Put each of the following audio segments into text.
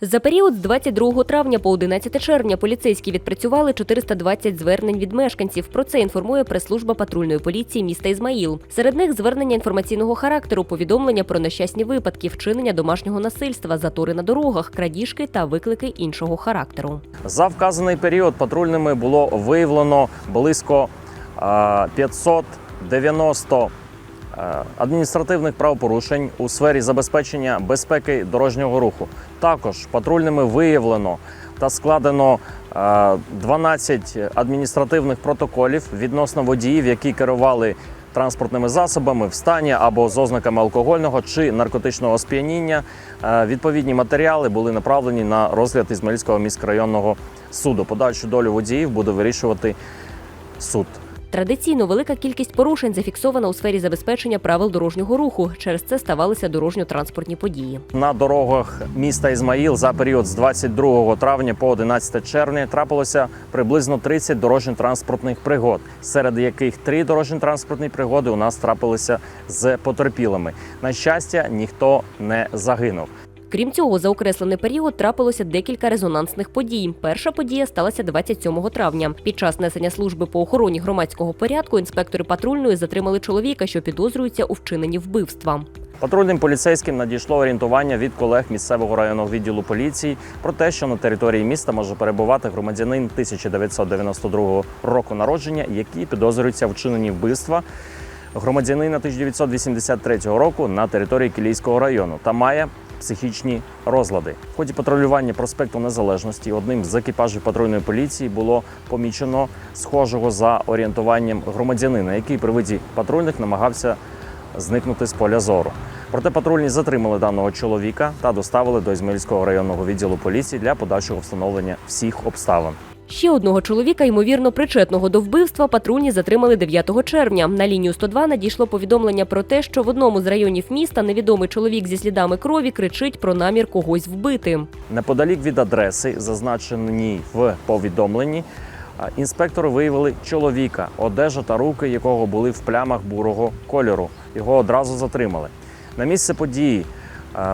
За період з 22 травня по 11 червня поліцейські відпрацювали 420 звернень від мешканців. Про це інформує прес-служба патрульної поліції міста Ізмаїл. Серед них звернення інформаційного характеру, повідомлення про нещасні випадки, вчинення домашнього насильства, затори на дорогах, крадіжки та виклики іншого характеру. За вказаний період патрульними було виявлено близько е, 590 е, адміністративних правопорушень у сфері забезпечення безпеки дорожнього руху. Також патрульними виявлено та складено е, 12 адміністративних протоколів відносно водіїв, які керували транспортними засобами в стані або з ознаками алкогольного чи наркотичного сп'яніння. Е, Відповідні матеріали були направлені на розгляд Ізмаїльського міськрайонного суду. Подальшу долю водіїв буде вирішувати суд. Традиційно велика кількість порушень зафіксована у сфері забезпечення правил дорожнього руху. Через це ставалися дорожньо-транспортні події. На дорогах міста Ізмаїл за період з 22 травня по 11 червня трапилося приблизно 30 дорожньо-транспортних пригод, серед яких три дорожньо-транспортні пригоди у нас трапилися з потерпілими. На щастя, ніхто не загинув. Крім цього, за окреслений період трапилося декілька резонансних подій. Перша подія сталася 27 травня. Під час несення служби по охороні громадського порядку інспектори патрульної затримали чоловіка, що підозрюється у вчиненні вбивства. Патрульним поліцейським надійшло орієнтування від колег місцевого районного відділу поліції про те, що на території міста може перебувати громадянин 1992 року народження, який підозрюється в вчиненні вбивства громадянина 1983 року на території Кілійського району та має психічні розлади. В ході патрулювання проспекту Незалежності одним з екіпажів патрульної поліції було помічено схожого за орієнтуванням громадянина, який при виді патрульних намагався зникнути з поля зору. Проте патрульні затримали даного чоловіка та доставили до Ізмаїльського районного відділу поліції для подальшого встановлення всіх обставин. Ще одного чоловіка, ймовірно, причетного до вбивства, патрульні затримали 9 червня. На лінію 102 надійшло повідомлення про те, що в одному з районів міста невідомий чоловік зі слідами крові кричить про намір когось вбити. Неподалік від адреси, зазначеній в повідомленні, інспектори виявили чоловіка, одежа та руки якого були в плямах бурого кольору. Його одразу затримали. На місце події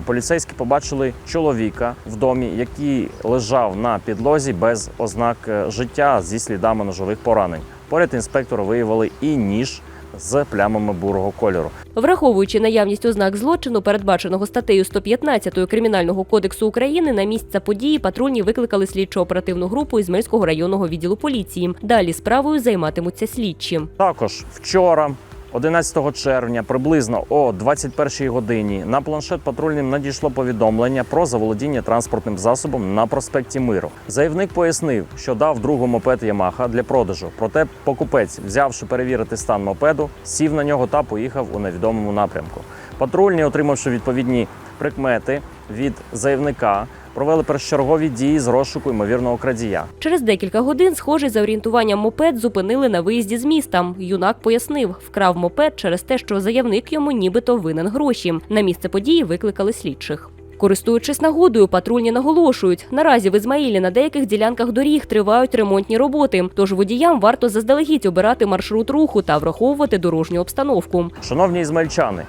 поліцейські побачили чоловіка в домі, який лежав на підлозі без ознак е, життя зі слідами ножових поранень. Поряд інспектори виявили і ніж з плямами бурого кольору. Враховуючи наявність ознак злочину, передбаченого статтею 115 Кримінального кодексу України, на місце події патрульні викликали слідчо-оперативну групу Ізмельського районного відділу поліції. Далі справою займатимуться слідчі. Також вчора, 11 червня, приблизно о 21 годині, на планшет патрульним надійшло повідомлення про заволодіння транспортним засобом на проспекті Миру. Заявник пояснив, що дав другу мопед Ямаха для продажу. Проте покупець, взявши перевірити стан мопеду, сів на нього та поїхав у невідомому напрямку. Патрульні, отримавши відповідні прикмети від заявника, провели першочергові дії з розшуку ймовірного крадія. Через декілька годин схожий за орієнтуванням мопед зупинили на виїзді з міста. Юнак пояснив, вкрав мопед через те, що заявник йому нібито винен гроші. На місце події викликали слідчих. Користуючись нагодою, патрульні наголошують, наразі в Ізмаїлі на деяких ділянках доріг тривають ремонтні роботи. Тож водіям варто заздалегідь обирати маршрут руху та враховувати дорожню обстановку. Шановні ізмельчани,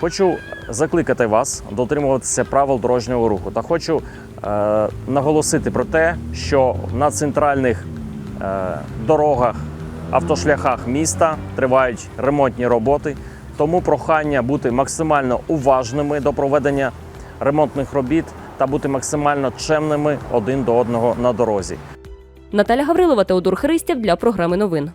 хочу закликати вас дотримуватися правил дорожнього руху та хочу е, наголосити про те, що на центральних е, дорогах, автошляхах міста тривають ремонтні роботи. Тому прохання бути максимально уважними до проведення ремонтних робіт та бути максимально чемними один до одного на дорозі. Наталя Гаврилова, Теодор Христів для програми новин.